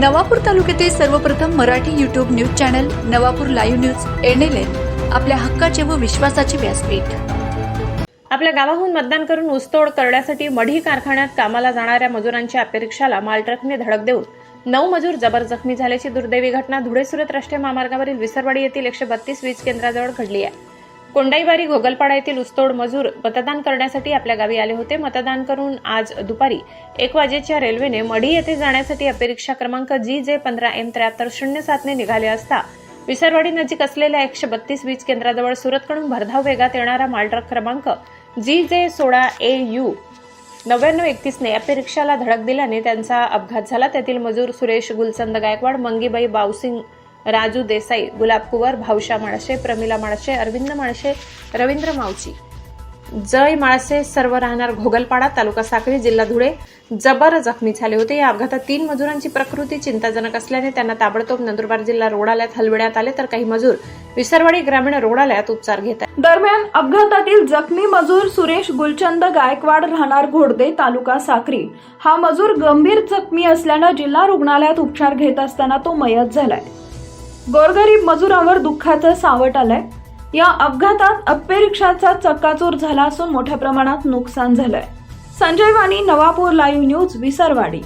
नवापूर तालुक्यातील सर्वप्रथम Marathi YouTube news channel Navapur live news NLN आपल्या हक्काचे व विश्वासाचे व्यासपीठ. आपल्या गावाहून मतदान करून ऊसतोड करण्यासाठी मढी कारखान्यात कामाला जाणाऱ्या मजुरांच्या अपेरिक्षाला मालट्रकने धडक देऊन नऊ मजूर जबर जखमी झाल्याची दुर्दैवी घटना धुळे सुरत राष्ट्रीय महामार्गावरील विसरवाडी येथील एकशे बत्तीस वीज केंद्राजवळ घडली आहे. कोंडाईबारी घोगलपाडा येथील उस्तोड मजूर मतदान करण्यासाठी आपल्या गावी आले होते. मतदान करून आज दुपारी एक वाजेच्या रेल्वेने मढी येथे जाण्यासाठी अपेरिक्षा क्रमांक जी जे पंधरा एम त्र्याहत्तर शून्य सातने निघाले असता विसरवाडी नजीक असलेल्या एकशे बत्तीस वीज केंद्राजवळ सुरतकडून भरधाव वेगात येणारा मालट्रक क्रमांक जी जे सोळा ए यू नव्याण्णव एकतीसने अॅपे रिक्षाला धडक दिल्याने त्यांचा अपघात झाला. त्यातील मजूर सुरेश गुलचंद गायकवाड मंगीबाई बावसिंग राजू देसाई गुलाब कुवर भावशा माळशे प्रमिला माळशे अरविंद माळशे रवींद्र मावची जय माळसे सर्व राहणार घोगलपाडा तालुका साखळी जिल्हा धुळे. जबर जखमी झाले होते. या अपघातात तीन मजुरांची प्रकृती चिंताजनक असल्याने त्यांना ताबडतोब नंदुरबार जिल्हा रुग्णालयात हलविण्यात आले. तर काही मजूर विसरवाडी ग्रामीण रुग्णालयात उपचार घेत आहेत. दरम्यान अपघातातील जखमी मजूर सुरेश गुलचंद गायकवाड राहणार घोडदे तालुका साक्री. हा मजूर गंभीर जखमी असल्यानं जिल्हा रुग्णालयात उपचार घेत असताना तो मयत झालाय. गोरगरीब मजुरावर दुःखाचं सावट आलंय. या अपघातात अप्पे रिक्षाचा चक्काचूर झाला असून मोठ्या प्रमाणात नुकसान झालंय. Sanjay Wani Navapur live news Visarwadi.